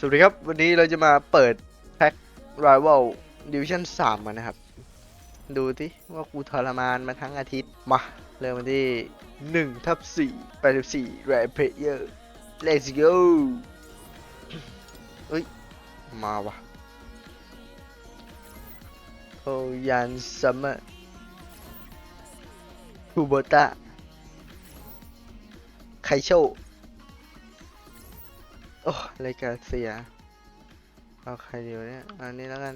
สวัสดีครับ วันนี้เราจะมาเปิดแพ็ค Rival Division 3กันนะครับ ดูที่ว่ากูทรมานมาทั้งอาทิตย์ มา เริ่มมาที่1ทับ4 84 Rare Player Let's go เอ้ย มาวะโอยันซัมเมอร์คูโบตะไคโช อ้รายการเสีย เอาใครดีวเนี่ยอันนี้แล้วกัน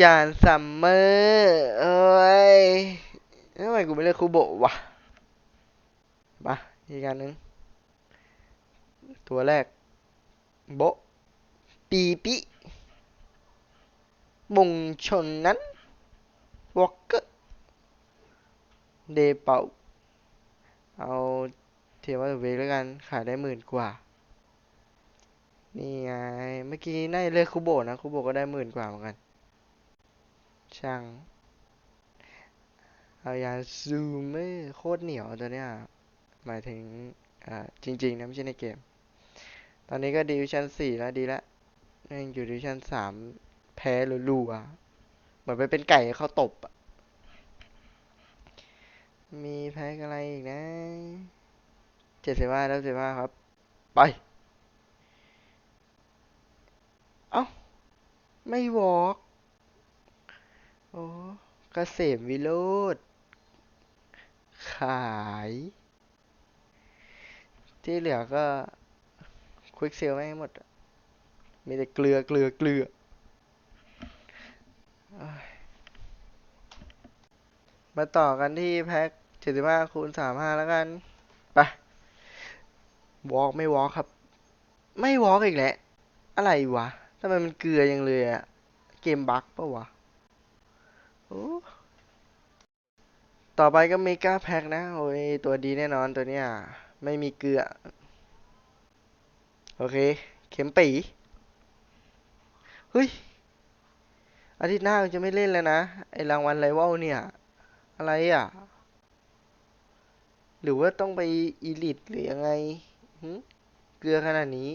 ยานซัมเมอร์เอ้ยทำไมกูไม่เลือกคูโบะวะมาอีกอันหนึ่งตัวแรก โบปีปิมุงชนนั้นวอกเกอร์เดเป่าเอาเทียมว่าเวกแล้วกัน ขายได้หมื่นกว่า นี่ไง เมื่อกี้น่าจะเลือกคุโบนะคุโบก็ได้หมื่นกว่าเหมือนกัน ช่าง เอายาซูเมอโคตรเหนียวตัวเนี้ย หมายถึง อ่า จริง ๆ นะไม่ใช่ในเกม ตอนนี้ก็ดิวิชั่นสี่แล้วดีแล้วยังอยู่ดิวิชั่นสามแพ้รัวๆเหมือนไปเป็นไก่เขาตบอะมีแพ้อะไรอีกนะ เจ็ดสิบห้าแล้วสิบห้าครับ ไป เอ้า ไม่วอล์กโอ้เกษมวิโรธขาย ที่เหลือก็ควิกเซลไม่ให้หมด มีแต่เกลือเกลือเกลือ มาต่อกันที่แพ็ค75คูณ35แล้วกัน ไปวอล์กไม่วอล์กครับ ไม่วอล์กอีกแล้ว อะไรวะ ทำไมมันเกลือยังเลยอะเกมบั๊กปะวะโอ้ต่อไปก็เมกาแพ็คนะโอ้ยตัวดีแน่นอนตัวเนี้ยไม่มีเกลือ โอเค เข็มปีเฮ้ยอาทิตย์หน้าจะไม่เล่นแล้วนะ ไอรางวัลไรวัลเนี่ย อะไรอะ หรือว่าต้องไปอีลิทหรือยังไงเกลือขนาดนี้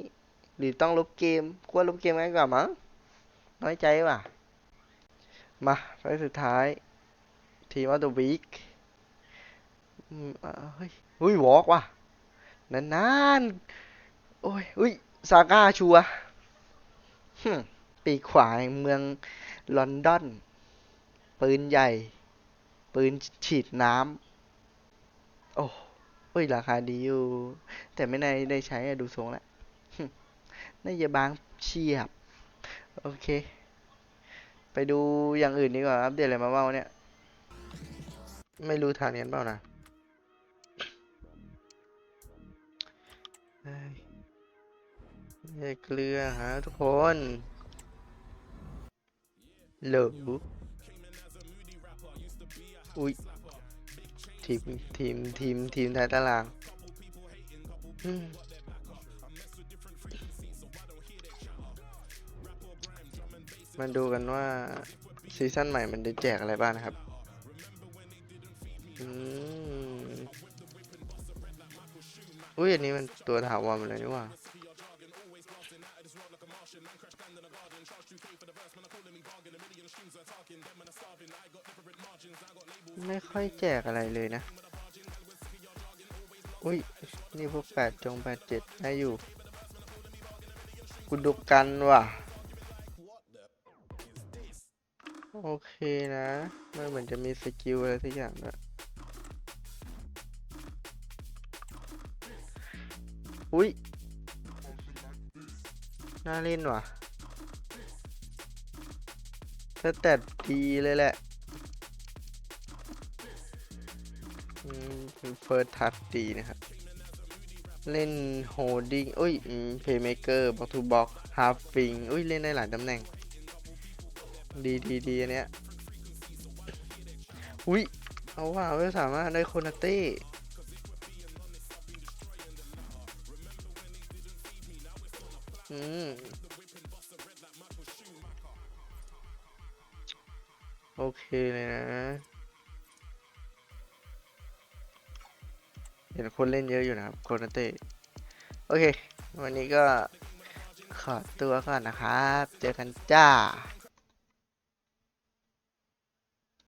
หรือต้องลบเกมกลัวลบเกมง่ายกว่ามั้งน้อยใจว่ะ มาไปสุดท้าย ทีมออฟเดอะวีคเฮ้ยเฮ้ยวอล์กว่ะนานๆโอ้ยอุ้ยซาก้าชัวฮึปีขวาแห่งเมืองลอนดอน ปืนใหญ่ ปืนฉีดน้ำโอ้ยราคาดีอยู่ แต่ไม่ได้ได้ใช้ดูทรงแล้ว น่าจะบางเฉียบ โอเค ไปดูอย่างอื่นดีกว่าอัปเดตอะไรมาบ้างเนี่ย ไม่รู้ทางเนียนเปล่านะเฮ้ยเฮ้ยเกลือฮะทุกคนเหลออุ้ยทีม ทีม ทีม ทีมท้ายตาราง อืม มาดูกันว่าซีซั่นใหม่มันจะแจกอะไรบ้างนะครับอืมอุ้ยอันนี้มันตัวถาวรมดเลยนี่ว่าไม่ค่อยแจกอะไรเลยนะ อุ้ย นี่พวกแปดจงแปดเจ็ดได้อยู่ กุดุกันว่ะ โอเคนะมันเหมือนจะมีสกิลอะไรสักอย่างด้วยอุ้ยน่าเล่นว่ะสแตทดีเลยแหละเฟิร์สทัชดีนะครับ เล่นโฮดดิ้งอุ้ยเพย์เมเกอร์บ็อกทูบ็อกฮาร์ฟฟิงอุ้ย เล่นได้หลายตำแหน่ง ดีดีดีอันเนี้ยอุ้ยเอาว่าไม่สามารถได้โคนาเต้อืมโอเคเลยนะ เห็นคนเล่นเยอะอยู่นะครับโคนาเต้โอเค วันนี้ก็ขขอตัวก่อนนะครับ เจอกันจ้า